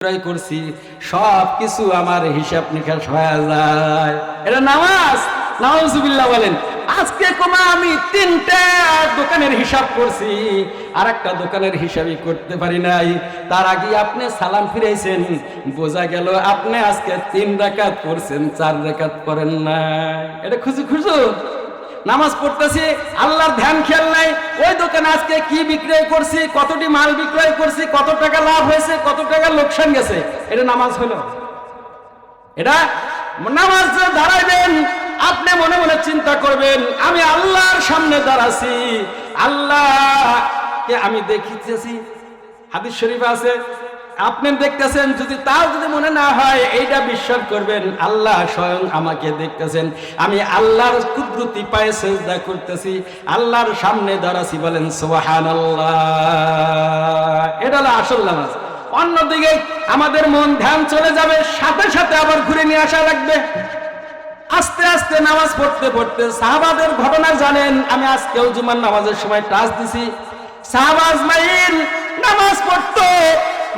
করছি সব কিছু আমার হিসাব নিকাশ হয়ে যায়। এটা নামাজ? বলেন, আজকে আমি তিনটা দোকানের হিসাব করছি আর একটা দোকানের হিসাবই করতে পারি নাই। তার আগে আপনি সালাম ফিরাইছেন, বোঝা গেল আপনি আজকে তিন রাকাত করছেন, চার রাকাত করেন না এটা খুশি খুশু? নামাজ পড়তেছি, আল্লাহর ধ্যান খেয়াল নাই, ওই দোকানে আজকে কি বিক্রয় করছি, কতটি মাল বিক্রয় করছি, কত টাকা লাভ হয়েছে, কত টাকা লোকসান গেছে, এটা নামাজ হলো। এটা নামাজ দাঁড়াইবেন, আপনি মনে মনে চিন্তা করবেন, আমি আল্লাহর সামনে দাঁড়াছি, আল্লাহকে আমি দেখিতেছি। হাদিস শরীফ আছে আপনি দেখতেছেন, যদি তাও যদি মনে না হয়, এইটা বিশ্বাস করবেন, আল্লাহ স্বয়ং আমাকে দেখতেছেন। আমি আল্লাহর কুদরতি পায়ে সেজদা করতেছি, আল্লাহর সামনে দাঁড়াছি, বলেন সোহান এটা হলো আসল নামাজ। অন্যদিকে আমাদের মন ধ্যান চলে যাবে, সাথে সাথে আবার ঘুরে নিয়ে আসা লাগবে। আস্তে আস্তে নামাজ পড়তে পড়তে সাহাবাদের ঘটনা জানেন, আমি আজকেও জুমার নামাজের সময় টাচ দিছি। সাহাবাজ মাইল নামাজ পড়তো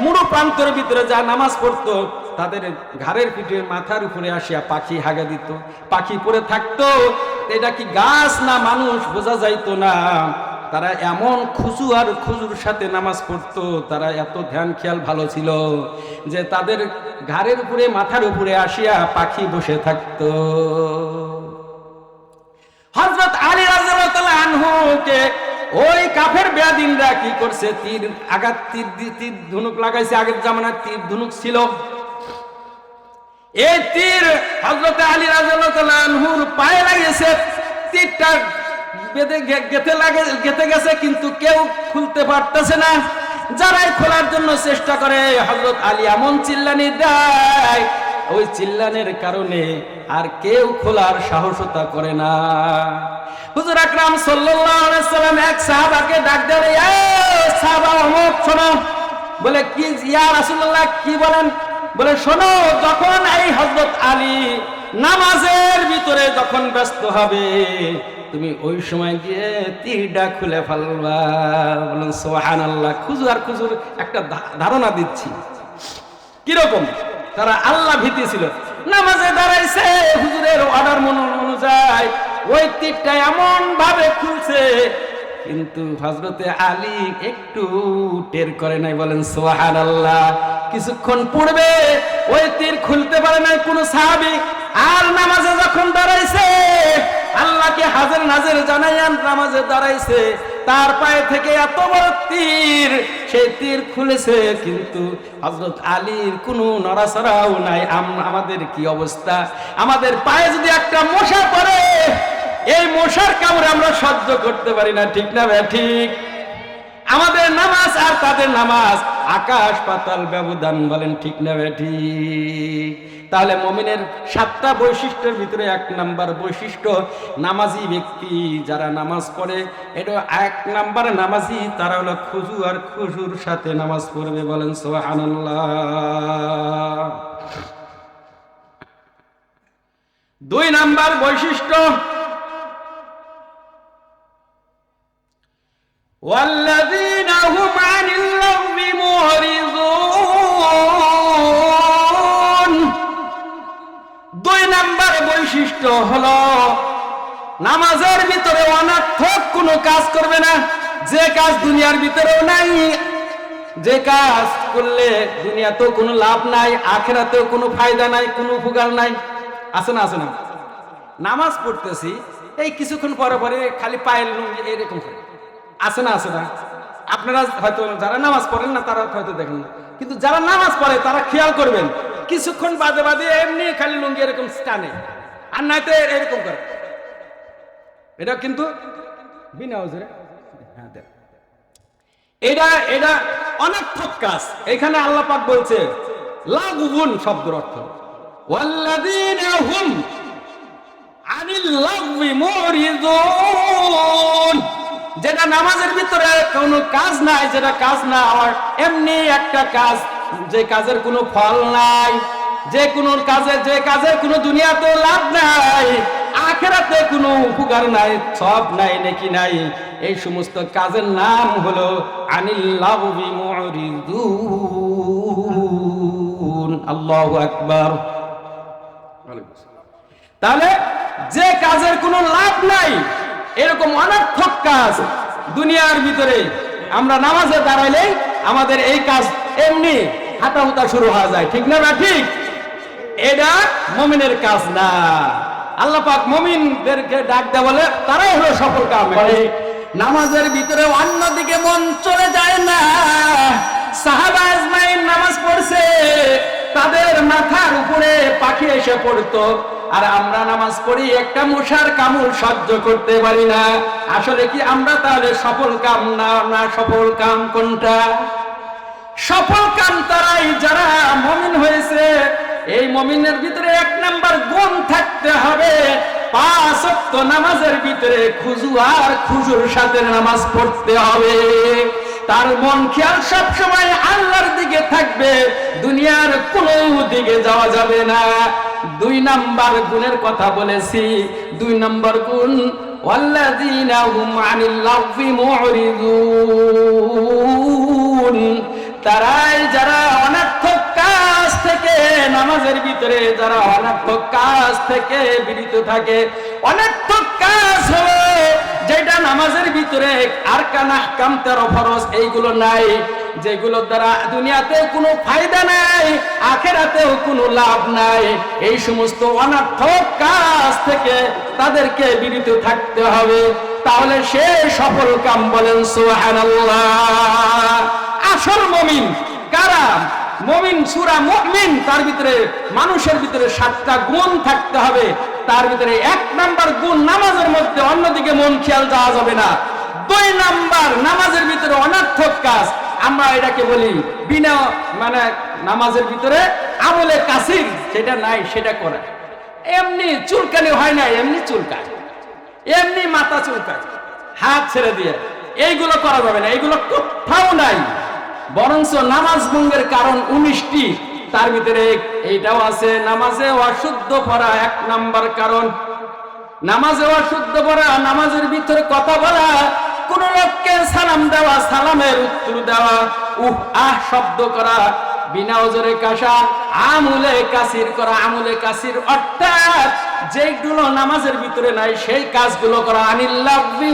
মুড়ো প্রান্তর ভিতরে যা নামাজ পড়তো, তাদের ঘাড়ের পিঠে মাথার উপরে আসিয়া পাখি হাগা দিত, পাখি পরে থাকতো। এটা কি গাছ না মানুষ বোঝা যাইতো না। তারা এমন খুজু আর খুজুর সাথে নামাজ পড়তো, তারা এত ধ্যান খেয়াল ভালো ছিল যে তাদের ঘাড়ের উপরে, মাথার উপরে আসিয়া পাখি বসে থাকতো। হজরত আলী রাজাল্লাহ আনহুকে ওই কাফের বেয়াদিনরা কি করছে? তীর আঘাত, তীর তীর ধনুক লাগাইছে। আগের জামানার তীর ধনুক ছিল। এই তীর হজরত আলী আনহুর পায়ে লাগিয়েছে। তীরটা বেঁধে গেতে লাগে গেতে গেছে, কিন্তু কেউ খুলতে পারতেছে না। যারাই খোলার জন্য চেষ্টা করে হজরত আলী এমন চিল্লানি দেয় ওই চিল্লানের কারণে আর কেউ খোলার সাহসতা করে না। হুজুর আকরাম সাল্লাল্লাহু আলাইহি সাল্লাম এক সাহাবাকে ডাক দেয় এই সাহাবা অমুক, শোনো। বলে, কি, ইয়া রাসূলুল্লাহ, কি বলেন? বলে, শোনো, যখন এই হযরত আলী নামাজের ভিতরে যখন ব্যস্ত হবে, তুমি ওই সময় গিয়ে তীরটা খুলে ফেলবা। বলেন আল্লাহ খুজুর আর খুজুর একটা ধারণা দিচ্ছি। কীরকম? তারা আল্লাহ ভীতি ছিল। নামাজে দাঁড়াইছে, হুজুরের অর্ডার মন অনুযায়ী ওই তীরটা এমন ভাবে খুলছে, কিন্তু হজরতে আলী একটু টের করে নাই, বলেন সোহান আল্লাহ কিছুক্ষণ পূর্বে ওই তীর খুলতে পারে নাই কোন সাহাবি, আর নামাজে যখন দাঁড়াইছে, আল্লাহকে হাজার নাজের জানাইয়ান নামাজে দাঁড়াইছে, তার পায়ে থেকে এত বড় তীর সেই তীর খুলেছে, কিন্তু হজরত আলীর কোনো নড়াচড়াও নাই। আম- আমাদের কি অবস্থা? আমাদের পায়ে যদি একটা মশা পড়ে, এই মশার কামড়ে আমরা সহ্য করতে পারি না, ঠিক না ভাই? ঠিক। আমাদের নামাজ আর তাদের নামাজ। আকাশ পাতাল ব্যবধান বলেন, ঠিক না বেঠি তাহলে মমিনের সাতটা বৈশিষ্ট্যের ভিতরে এক নাম্বার বৈশিষ্ট্য, নামাজি ব্যক্তি যারা নামাজ পড়ে, এটা এক নাম্বার নামাজি, তারা হলো খুজু আর খুজুর সাথে নামাজ পড়বে বলেন সোহানাল্লাহ দুই নাম্বার বৈশিষ্ট্য বৈশিষ্ট্য হলো। নামাজের ভিতরে অনার্থক কোনো কাজ করবে না। যে কাজ দুনিয়ার ভিতরেও নাই, যে কাজ করলে দুনিয়াতেও কোনো লাভ নাই, আখেরাতেও কোনো ফায়দা নাই, কোনো উপকার নাই। আছে না আছে না? নামাজ পড়তেছি, এই কিছুক্ষণ পরে পরে খালি পায়ের লুঙ্গি এরকম করে। আছে না আছে না? আপনারা হয়তো, যারা নামাজ পড়েন না, তারা হয়তো দেখেন না। কিন্তু যারা নামাজ পড়ে, তারা খেয়াল করবেন, কিছুক্ষণ বাদে বাদে এমনি খালি লুঙ্গি এরকম টানে। আর নয়তো এরকম করে। এটা কিন্তু বিনা হ্যাঁ এটা এটা অনর্থক কাজ। এখানে আল্লাহ পাক বলছে শব্দের অর্থ। হুম আনিল লাগবি যেটা নামাজের ভিতরে কোনো কাজ নাই, যেটা কাজ না আর এমনি একটা কাজ, যে কাজের কোনো ফল নাই। যে কোনো কাজে, যে কাজের কোনো দুনিয়াতে লাভ নাই, আখেরাতে কোনো উপকার নাই, সব নাই, নাকি নাই। এই সমস্ত কাজের নাম হলো আল্লাহ তাহলে যে কাজের কোনো লাভ নাই, এরকম অনর্থক কাজ দুনিয়ার ভিতরে আমরা নামাজে দাঁড়াইলেই আমাদের এই কাজ এমনি হুতা শুরু হয়ে যায়। ঠিক না না ঠিক? এটা মমিনের কাজ না। আল্লাহ পাক মমিনদেরকে ডাক দেয় বলে, তারাই হলো সফল কাম নামাজের ভিতরে অন্যদিকে মন চলে যায় না। সাহাবা আজমাইন নামাজ পড়ছে, তাদের মাথার উপরে পাখি এসে পড়তো। আর আমরা নামাজ পড়ি, একটা মশার কামড় সহ্য করতে পারি না। আসলে কি আমরা তাহলে সফল কাম না না সফল কাম কোনটা? সফল কাম তারাই, যারা মমিন এই মমিনের ভিতরে এক নাম্বার গুণ থাকতে হবে। নামাজের ভিতরে খুজু আর খুজুর সাথে নামাজ পড়তে হবে। তার মন খেয়াল সব সময় আল্লাহর দিকে থাকবে। দুনিয়ার কোনো দিকে যাওয়া যাবে না। দুই নাম্বার গুণের কথা বলেছি। দুই নাম্বার গুণ তারাই যারা থেকে নামাজের ভিতরে যারা অনার্থক কাজ থেকে বিরত থাকে, অনার্থক কাজ হলো যেটা নামাজের ভিতরে আর কানা কাম তেরো ফরজ এইগুলো নাই, যেগুলো দ্বারা দুনিয়াতে কোনো ফায়দা নাই, আখেরাতেও কোনো লাভ নাই। এই সমস্ত অনার্থক কাজ থেকে তাদেরকে বিরত থাকতে হবে। তাহলে সে সফল কাম বলেন, সুবহানাল্লাহ। আসল মমিন কারা? মমিন সুরা মমিন, তার ভিতরে মানুষের ভিতরে সাতটা গুণ থাকতে হবে। তার ভিতরে এক নাম্বার গুণ নামাজের মধ্যে অন্যদিকে মন খেয়াল যাওয়া যাবে না। দুই নাম্বার নামাজের ভিতরে অনার্থক কাজ। আমরা এটাকে বলি বিনা মানে নামাজের ভিতরে আমলে কাসির, যেটা নাই সেটা করা। এমনি চুলকানি হয় না, এমনি চুলকায়। এমনি মাথা চুলকায়। হাত ছেড়ে দিয়ে। এইগুলো করা যাবে না, এইগুলো কোথাও নাই। বরঞ্চ নামাজ ভঙ্গের কারণ উনিশটি। তার ভিতরে এইটাও আছে, নামাজে অশুদ্ধ পড়া এক নাম্বার কারণ। নামাজে অশুদ্ধ পড়া, নামাজের ভিতরে কথা বলা, কোন লোককে সালাম দেওয়া, সালামের উত্তর দেওয়া, উহ, আহ, শব্দ করা, বিনা ওজরে কাশা, আমুলে কাসির করা, আমুলে কাসির অর্থাৎ যেগুলো নামাজের ভিতরে নাই, সেই কাজগুলো করা। আনিল্লাহি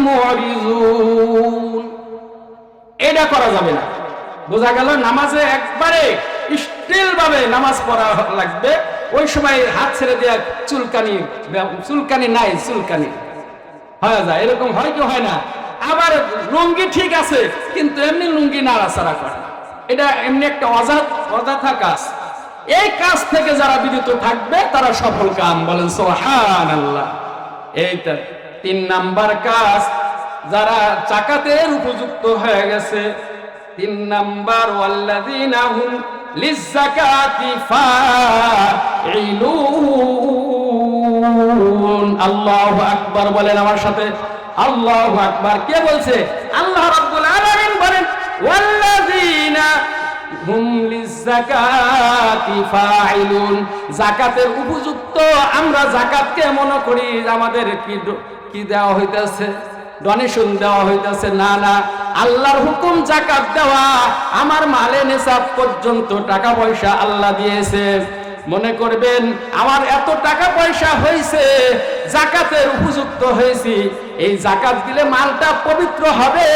এটা করা যাবে না। বোঝা গেল নামাজে একবারে স্টিল ভাবে নামাজ পড়া লাগবে। ওই সময় হাত ছেড়ে দেওয়া চুলকানি চুলকানি নাই, চুলকানি। হয়ে যায়। এরকম হয় কি হয় না? আবার লুঙ্গি ঠিক আছে, কিন্তু এমনি লুঙ্গি নাড়াচাড়া করে। এটা এমনি একটা অজাত, অযথা কাজ। এই কাজ থেকে যারা বিরত থাকবে, তারা সফল কাম। বলেন সোহান আল্লাহ এইটা তিন নাম্বার কাজ। যারা চাকাতের উপযুক্ত হয়ে গেছে তিন নাম্বার ওয়াল্লাযীনা হুম লিযাকাতি ফাঈলুন। আল্লাহু আকবার বলেন আমার সাথে। আল্লাহু আকবার। কে বলছে? আল্লাহ রাব্বুল আলামিন বলেন, ওয়াল্লাযীনা হুম লিযাকাতি ফাঈলুন। যাকাতের উপযুক্ত আমরা যাকাতকে মনে করি, আমাদের কি কি দেওয়া হইতাছে? ডোনেশন দেওয়া হইতাছে। না না, আল্লাহর হুকুম জাকাত দেওয়া, আমার মালে নেশাব পর্যন্ত টাকা পয়সা আল্লাহ দিয়েছে। মনে করবেন, আমার এত টাকা পয়সা হয়েছে জাকাতের উপযুক্ত হয়েছি। এই জাকাত দিলে মালটা পবিত্র হবে।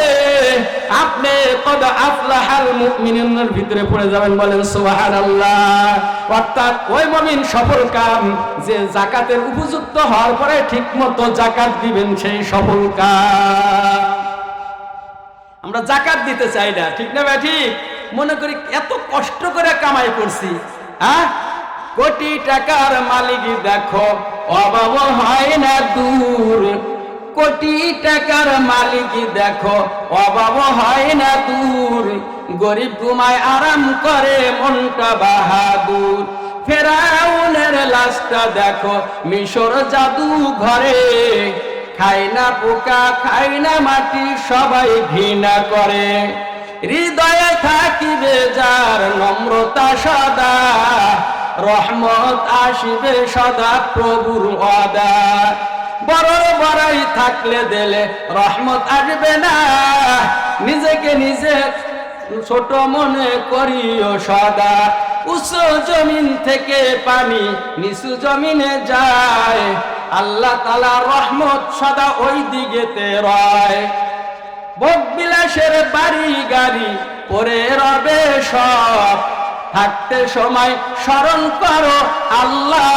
আপনি কদ আফলাহাল মুমিনের ভিতরে পড়ে যাবেন, বলেন সুবহানাল্লাহ। অর্থাৎ ওই মুমিন সফল কাম, যে জাকাতের উপযুক্ত হওয়ার পরে ঠিকমতো জাকাত দিবেন সেই সফল কাম। আমরা জাকাত দিতে চাই না, ঠিক না ভাই মনে করি এত কষ্ট করে কামাই করছি হ্যাঁ? কোটি টাকার মালিক দেখো, অভাব হয় না দূর। কোটি টাকার মালিক দেখো, অভাব হয় না দূর। গরিব ঘুমায় আরাম করে, মনটা বাহাদুর। ফেরাউনের লাশটা দেখো, মিশর জাদু ঘরে। খায় না পোকা, খায় না মাটি, সবাই ঘৃণা করে। হৃদয়ে থাকিবে যার নম্রতা সদা। রহমত আসিবে সদা প্রভুর অদা বড় বড়াই থাকলে দিলে রহমত আসবে না। নিজেকে নিজে ছোট মনে করিও সদা। উঁচু জমিন থেকে পানি নিচু জমিনে যায়। আল্লাহ তালা রহমত সদা ওই দিকেতে রয়। বিলাসের বাড়ি গাড়ি পরে রবে সব। থাকতে সময় স্মরণ করো, আল্লাহ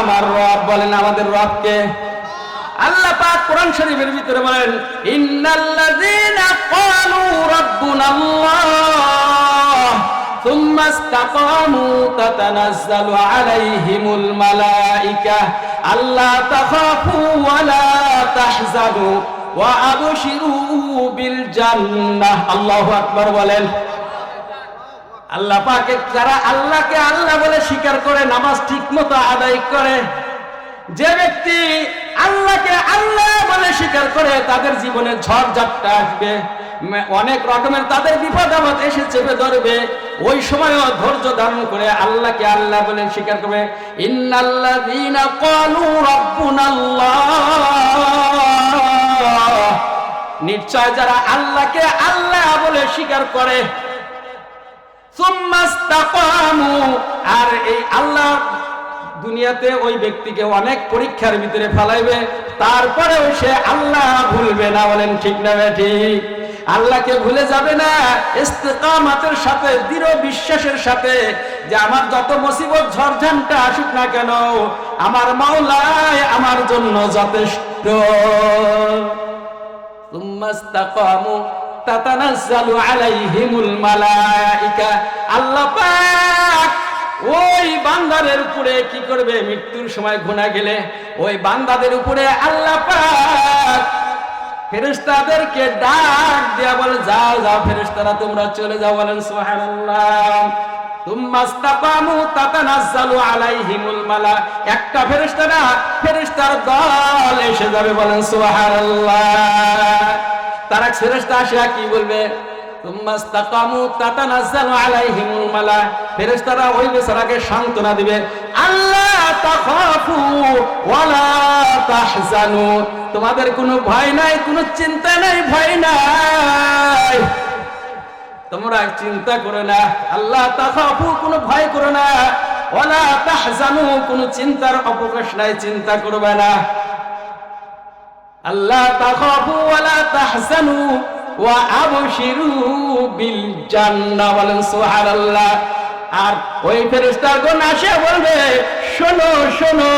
আমার রব বলেন আমাদের রবকে। আল্লাহ পাক কোরআন শরীফের ভিতরে বলেন, ইন্নাল্লাযীনা ক্বালু রাব্বুনাল্লাহ থুম্মা ইসতাকামু তাতানাজ্জালু আলাইহিমুল মালাইকা, আল্লা তাখাফু ওয়া লা তাহজানু, ওয়া আবশিরু বিল জান্নাহ। আল্লাহু আকবার বলেন আল্লাহ পাকে যারা আল্লাহকে আল্লাহ বলে স্বীকার করে, নামাজ ঠিক মতো আদায় করে, যে ব্যক্তি আল্লাহকে আল্লাহ বলে স্বীকার করে, তাদের জীবনে ঝড় ঝাপটা আসবে অনেক রকমের তাদের বিপদ আপদ এসে চেপে ধরবে। ওই সময়ও ধৈর্য ধারণ করে আল্লাহকে আল্লাহ বলে স্বীকার করবে। নিশ্চয় যারা আল্লাহকে আল্লাহ বলে স্বীকার করে আর এই আল্লাহ দুনিয়াতে ওই ব্যক্তিকে অনেক পরীক্ষার ভিতরে ফেলাইবে, তারপরেও সে আল্লাহ ভুলবে না বলেন ঠিক না ঠিক? আল্লাহকে ভুলে যাবে না, ইস্তেকামাতের সাথে, দৃঢ় বিশ্বাসের সাথে যে আমার যত মুসিবত ঝড়ঝানটা আসুক না কেন, আমার মাওলায় আমার জন্য যথেষ্ট। ওই বান্দাদের উপরে কি করবে? মৃত্যুর সময় ঘোনা গেলে ওই বান্দাদের উপরে আল্লাহ পাক ডাক দেয়া বলে, যাও যাও ফেরেশতারা, তোমরা চলে যাও। বলেন সোহান একটা দল এসে যাবে। বলেন, সুবহানাল্লাহ। তারা ফেরেশতা আসিয়া কি বলবে? তোমাদের কোনো ভয় নাই, কোনো চিন্তা নাই, ভয় নাই। তোমরা চিন্তা করো না আল্লাহ তাখাফু, কোনো ভয় করো না। ওলা ওয়ালা তাহজানু, কোনো চিন্তার অবকাশ নাই, চিন্তা করবে না। আল্লাহ তাখাফু ওয়ালা তাহজানু ওয়া আবশিরু বিল জান্নাহ বলেন সুবহানাল্লাহ। আর ওই ফেরেশতাগণ আসে বলবে, শোনো শোনো,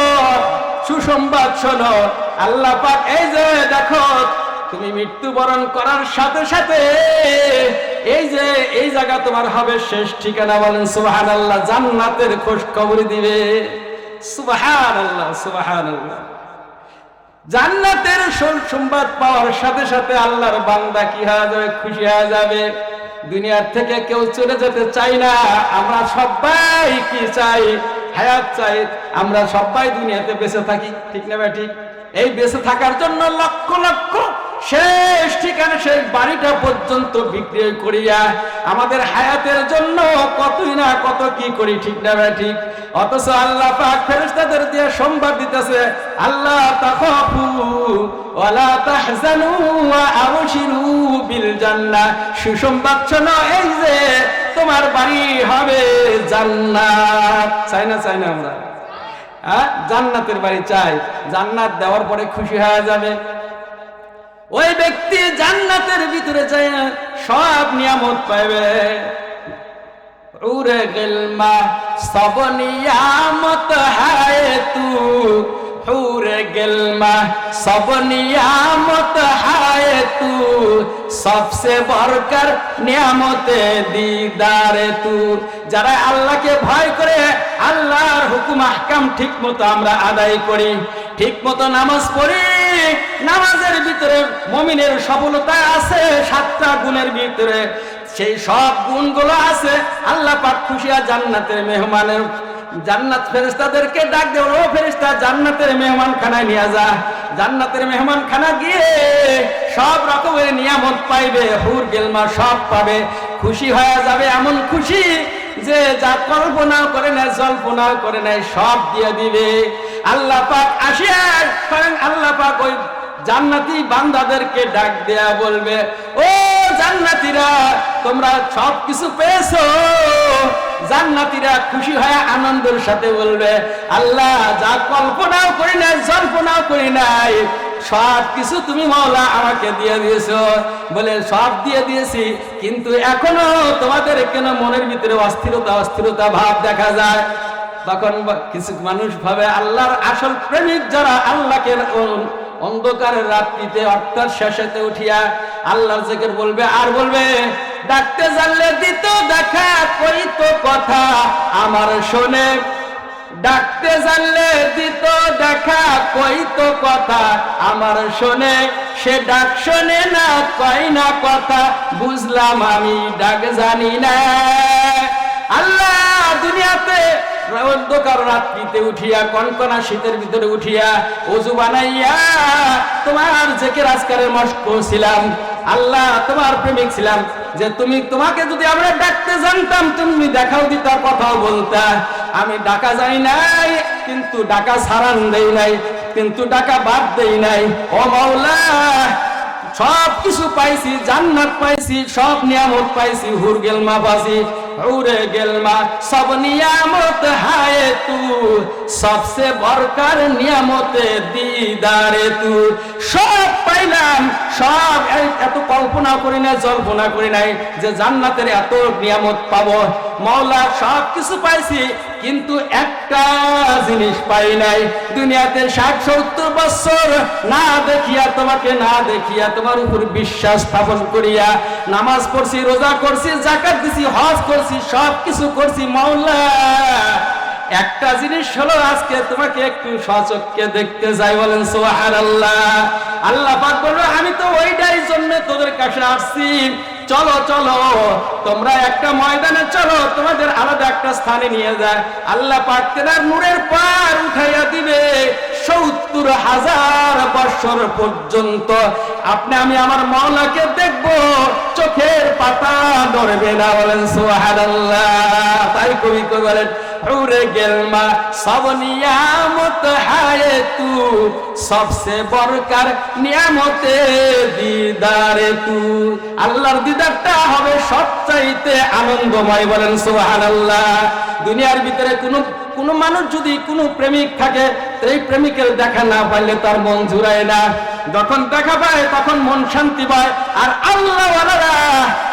সুসংবাদ শোনো। আল্লাহ পাক, এই যে দেখো, তুমি মৃত্যুবরণ করার সাথে সাথে এই যে, এই জায়গা তোমার হবে শেষ ঠিকানা বলেন সুবাহান আল্লাহ জান্নাতের খোঁজ খবর দিবে। সুবাহান আল্লাহ সুবাহান আল্লাহ জান্নাতের সংবাদ পাওয়ার সাথে সাথে আল্লাহর বান্দা কি হয়ে যাবে? খুশি হয়ে যাবে। দুনিয়ার থেকে কেউ চলে যেতে চাই না। আমরা সবাই কি চাই? হায়াত চাই। আমরা সবাই দুনিয়াতে বেঁচে থাকি। ঠিক না ঠিক? এই বেঁচে থাকার জন্য লক্ষ লক্ষ শেষ ঠিকানা শেষ বাড়িটা পর্যন্ত বিক্রি করিয়া আমাদের হায়াতের জন্য কতই না কত কি করি, ঠিক না ঠিক? অথচ আল্লাহ পাক ফেরেশতাদের দিয়ে সংবাদ দিতেছে, আল্লাহ তাখাফু ওয়ালা তাহজানু ওয়া আবশিরু বিল জান্নাহ। সুসংবাদ শোনো, এই যে তোমার বাড়ি হবে জান্নাত। চাই না চাই না আমরা। হ্যাঁ জান্নাতের বাড়ি চাই। জান্নাত দেওয়ার পরে খুশি হয়ে যাবে। ওই ব্যক্তি জান্নাতের ভিতরে যায়, সব নিয়ামত পাইবে। উরে গেলমা, সব নিয়ামত হায় তু। হুরে গেলমা, সব নিয়ামত হায় তু। সবসে বরকর নিয়ামতে দিদারে তু। যারা আল্লাহকে ভয় করে, আল্লাহর হুকুম, আহকাম ঠিক মতো আমরা আদায় করি ঠিক মতো নামাজ পড়ি। নামাজের ভিতরে মমিনের সফলতা আছে, সাতটা গুণের ভিতরে। সেই সব গুণগুলো আছে, আল্লাহ পাক খুশিয়া জান্নাতের মেহমানের জান্নাত ফেরেশতাদেরকে ডাক দেব ও ফেরেশতা, জান্নাতের মেহমান খানায় নিয়ে যা। জান্নাতের মেহমান খানা গিয়ে সব রকমের নিয়ামত পাইবে, হুর, গেলমা সব পাবে। খুশি হয়ে যাবে এমন খুশি যে যা কল্পনাও করে নেয়, জল্পনাও করে নেয়, সব দিয়ে দিবে। আল্লাহ পাক আসিয়া স্বয়ং আল্লাহ পাক ওই জান্নাতি বান্দাদেরকে ডাক দেয়া বলবে, ও জান্নাতীরা, তোমরা সব কিছু পেয়েছ? জান্নাতীরা খুশি হয়ে আনন্দের সাথে বলবে, আল্লাহ, যা কল্পনাও করি নাই, জল্পনাও করি নাই, সব কিছু তুমি মাওলা আমাকে দিয়ে দিয়েছ। বলে, সব দিয়ে দিয়েছি, কিন্তু এখনও তোমাদের কেন মনের ভিতরে অস্থিরতা অস্থিরতা ভাব দেখা যায়? তখন কিছু মানুষ ভাবে আল্লাহর আসল প্রেমিক যারা আল্লাহকে অন্ধকারের রাত্রিতে অর্থাৎ শেষেতে উঠিয়া আল্লাহর জেকের বলবে, আর বলবে, ডাকতে জানলে দিত দেখা কই তো কথা, আমার শোনে। ডাকতে জানলে দিত দেখা কই তো কথা, আমার শোনে। সে ডাক শোনে না, কয় না কথা, বুঝলাম আমি ডাক জানি না। আল্লাহ দুনিয়াতে অন্ধকার রাত্রিতে উঠিয়া, কনকনা শীতের ভিতরে উঠিয়া অজু বানাইয়া, তোমার জেকের আজকারের মস্ক ছিলাম, আল্লাহ তোমার প্রেমিক ছিলাম, যে তুমি তোমাকে যদি আমরা ডাকতে জানতাম, তুমি দেখাও দিতা, কথাও বলতা। আমি ডাকা যাই নাই, কিন্তু ডাকা সারান দেই নাই, কিন্তু ডাকা বাদ দেই নাই। ও মাওলা সব কিছু পাইছি, জান্নাত পাইছি, সব নিয়ামত পাইছি, হুরগেল গেলমা পাইছি হুরে গেলমা সব নিয়ামত হায় তু সবসে বরকার নিয়ামতে দিদারে তু। সব পাইলাম, সব এত কল্পনা করি নাই, জল্পনা করি নাই যে জান্নাতের এত নিয়ামত পাবো। মাওলা সব কিছু পাইছি কিন্তু একটা জিনিস পাই নাই। দুনিয়াতে ষাট সত্তর বছর না দেখিয়া, তোমাকে না দেখিয়া, তোমার উপর বিশ্বাস স্থাপন করিয়া, নামাজ পড়ছি, রোজা করছি জাকাত দিছি, হজ করছি সব কিছু করছি, মাওলা। একটা জিনিস হলো আজকে তোমাকে একটু সচককে দেখতে যাই বলেন সোহার আল্লাহ আল্লাহ পাক বলল আমি তো ওইটাই জন্য তোদের কাছে আসছি। চলো চলো, তোমরা একটা ময়দানে চলো, তোমাদের আলাদা একটা স্থানে নিয়ে যায়। আল্লাহ পাক তেনার নূরের পার উঠাইয়া দিবে। সত্তর হাজার বছর পর্যন্ত। আপনি, আমি আমার মৌলাকে দেখব, চোখের পাতা না বলেন তাই কবি কবি বলেন সব নিয়ামত তু নিয়ামতে তু। আল্লাহর দিদারটা হবে সবচাইতে আনন্দময় বলেন, সুবহানাল্লাহ। দুনিয়ার ভিতরে কোনো, কোন মানুষ যদি কোনো প্রেমিক থাকে এই প্রেমিকের দেখা না পাইলে তার মন জুড়ায় না। যখন দেখা পায়, তখন মন শান্তি পায়। আর আল্লাহ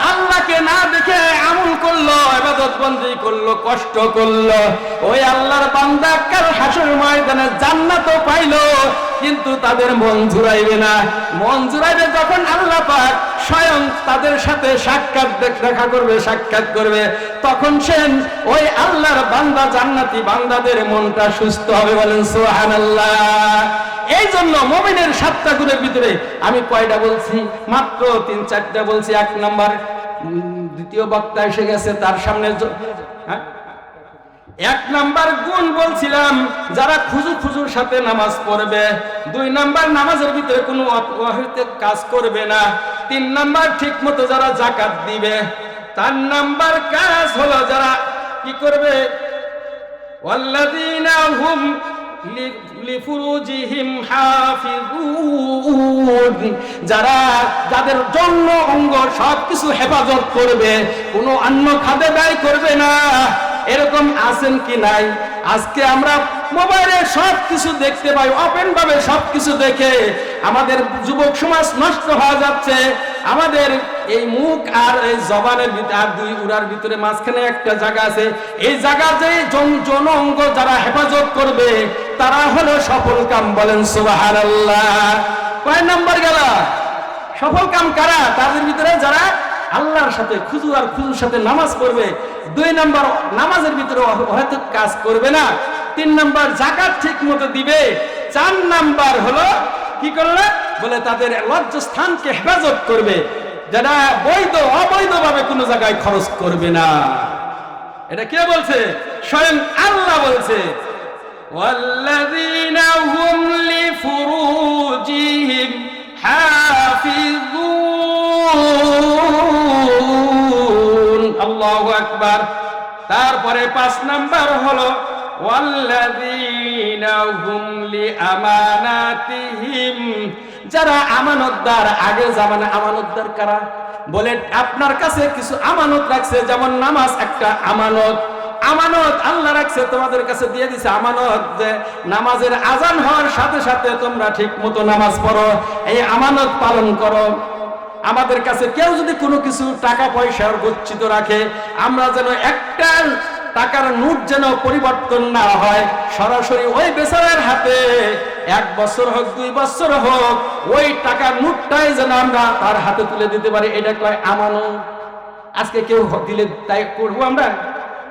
আল্লাহকে না দেখে আমল করল এবাদত বন্দি করল, কষ্ট করল। ওই আল্লাহর বান্দা কাল হাসুর ময়দানে জান্নাতও পাইলো, কিন্তু তাদের মন জুড়াইবে না। মন জুড়াইবে যখন আল্লাহ পাক স্বয়ং তাদের সাথে সাক্ষাৎ দেখ- করবে, সাক্ষাৎ করবে, তখন সেন ওই আল্লাহর বান্দা জান্নাতি বান্দাদের মনটা সুস্থ হবে বলেন সোহান এই জন্য মোমিনের সাতটা গুণের ভিতরে আমি কয়টা বলছি? মাত্র তিন, চারটা বলছি। এক নাম্বার, দ্বিতীয় বক্তা এসে গেছে, তার সামনে হ্যাঁ? এক নাম্বার গুণ বলছিলাম, যারা খুজু খুজুর সাথে নামাজ পড়বে। দুই নাম্বার, নামাজের ভিতরে কোনো কাজ করবে না। তিন নাম্বার ঠিক মতো যারা জাকাত দিবে। তার নাম্বার কাজ হলো যারা কি করবে والذين هم লি- লিফুরুজিহিম হাফিজুন যারা যাদের জন্য অঙ্গ সবকিছু হেফাজত করবে কোনো অন্য খাদে ব্যয় করবে না এরকম আছেন কি নাই আজকে আমরা মোবাইলে সব কিছু দেখতে পাই ওপেন ভাবে সব কিছু দেখে আমাদের যুবক সমাজ নষ্ট হয়ে যাচ্ছে আমাদের এই মুখ আর এই জবানের ভিতরে আর দুই উড়ার ভিতরে মাঝখানে একটা জায়গা আছে। এই জায়গা যে যৌন অঙ্গ যারা হেফাজত করবে, তারা হলো সফল কাম বলেন সুবাহার কয় নম্বর গেল? সফল কাম কারা? তাদের ভিতরে যারা আল্লাহর সাথে খুজু আর খুজুর সাথে নামাজ পড়বে, দুই নম্বর নামাজের ভিতরে হয়তো কাজ করবে না। তিন নম্বর জাকাত ঠিক মতো দিবে। চার নাম্বার হলো কি করলে বলে তাদের লজ্জাস্থানকে হেফাজত করবে যারা বৈধ অবৈধভাবে কোনো জায়গায় খরচ করবে না এটা কে বলছে স্বয়ং আল্লাহ বলছে والذين هم لفروجهم حافظون আল্লাহু আকবার তারপরে পাঁচ নাম্বার হলো والذين هم لأماناتهم যারা আমানতদার, আগে জামানে আমানতদার কারা? বলে, আপনার কাছে কিছু আমানত রাখছে, যেমন নামাজ একটা আমানত। আমানত আল্লাহ রাখছে, তোমাদের কাছে দিয়ে দিছে আমানত। যে নামাজের আজান হওয়ার সাথে সাথে তোমরা ঠিক মতো নামাজ পড়ো। এই আমানত পালন করো। আমাদের কাছে কেউ যদি কোনো কিছু টাকা পয়সার গচ্ছিত রাখে, আমরা যেন একটা টাকার নোট যেন পরিবর্তন না হয়, সরাসরি ওই বেচারের হাতে, এক বছর হোক, দুই বছর হোক, ওই টাকার নোটটাই যেন আমরা তার হাতে তুলে দিতে পারি। এটা কয় আমানত আজকে কেউ দিলে তাই করব আমরা?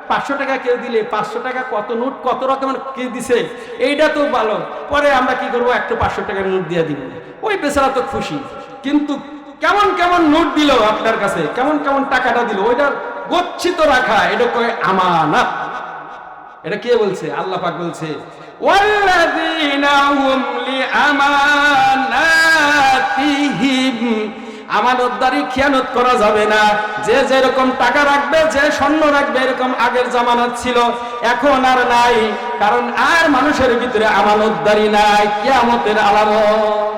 পাঁচশো টাকা কেউ দিলে, পাঁচশো টাকা কত নোট, কত রকমের কে দিছে? এইটা তো ভালো। পরে আমরা কি করব? একটা পাঁচশো টাকার নোট দিয়ে দিব। ওই বেচারা তো খুশি। কিন্তু কেমন কেমন নোট দিল আপনার কাছে? কেমন কেমন টাকাটা দিল? ওইটা গচ্ছিত রাখা, এটা কয় আমানত। এটা কে বলছে? আল্লাহ পাক বলছে আমানতদারি খেয়ানত করা যাবে না। যে যেরকম টাকা রাখবে, যে স্বর্ণ রাখবে, এরকম আগের জামানত ছিল। এখন আর নাই, কারণ আর মানুষের ভিতরে আমানতদারি নাই। কিয়ামতের আলামত।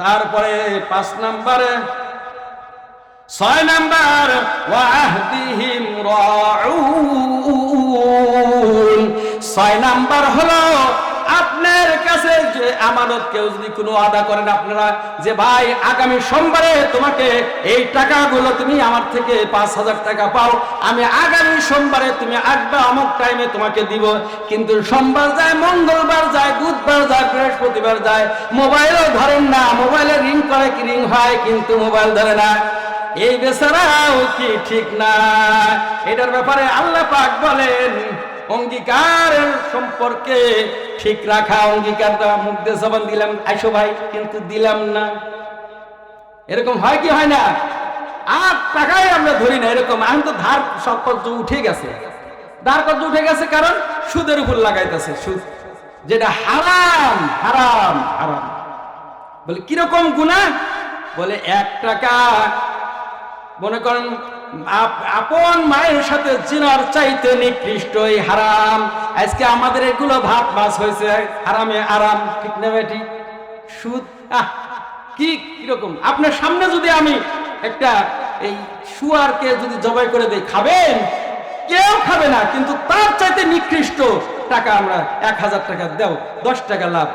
তারপরে পাঁচ নম্বরে ছয় নাম্বার, ওয়াহদিহিম রাউন। ছয় নাম্বার হলো, আপনার কাছে যে আমানত কেউ যদি কোনো আদা করেন আপনারা, যে ভাই, আগামী সোমবারে তোমাকে এই টাকাগুলো তুমি আমার থেকে পাঁচ হাজার টাকা পাও, আমি আগামী সোমবারে তুমি আসবে অমুক টাইমে তোমাকে দিব। কিন্তু সোমবার যায়, মঙ্গলবার যায়, বুধবার যায়, বৃহস্পতিবার যায়, মোবাইলও ধরেন না, মোবাইলে রিং করে কি রিং হয়, কিন্তু মোবাইল ধরে না। এই বেচারাও কি ঠিক না? এটার ব্যাপারে আল্লাহ পাক বলেন অঙ্গীকারের সম্পর্কে ঠিক রাখা, অঙ্গীকার দেওয়া, মুখ জবান দিলাম। আইসো ভাই, কিন্তু দিলাম না। এরকম হয় কি হয় না? আর টাকাই আমরা ধরি না, এরকম। এখন তো ধার সব কর্জ উঠে গেছে। ধার কর্জ উঠে গেছে কারণ সুদের উপর লাগাইতেছে সুদ। যেটা হারাম হারাম হারাম। বলে, কীরকম গুণা বলে, এক টাকা মনে করেন, আপ- আপন মায়ের সাথে জিনার চাইতে নিকৃষ্ট এই হারাম। আজকে আমাদের এগুলো ভাত মাছ হয়েছে, হারামে আরাম, ঠিক না বেটি সুদ কি কীরকম? আপনার সামনে যদি আমি একটা এই শুয়ারকে যদি জবাই করে দেই, খাবেন? কেউ খাবে না, কিন্তু তার চাইতে নিকৃষ্ট টাকা আমরা এক হাজার টাকা দেও, দশ টাকা লাভ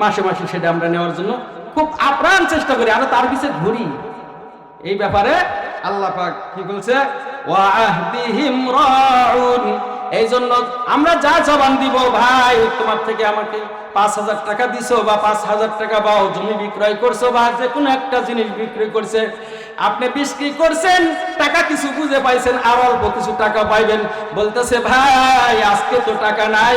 মাসে মাসে সেটা আমরা নেওয়ার জন্য খুব আপ্রাণ চেষ্টা করি আমরা তার পিছিয়ে ঘুরি। এই ব্যাপারে আল্লাহ পাক কি বলছে? এই জন্য আমরা যা জবান দিব, ভাই, তোমার থেকে আমাকে পাঁচ হাজার টাকা দিছো বা পাঁচ হাজার টাকা জমি বিক্রয় করছ বা যে কোনো একটা জিনিস বিক্রয় করছে। আপনি বিক্রি করছেন, টাকা কিছু বুঝে পাইছেন, আর অল্প কিছু টাকা পাইবেন। বলতেছে, ভাই, আজকে তো টাকা নাই।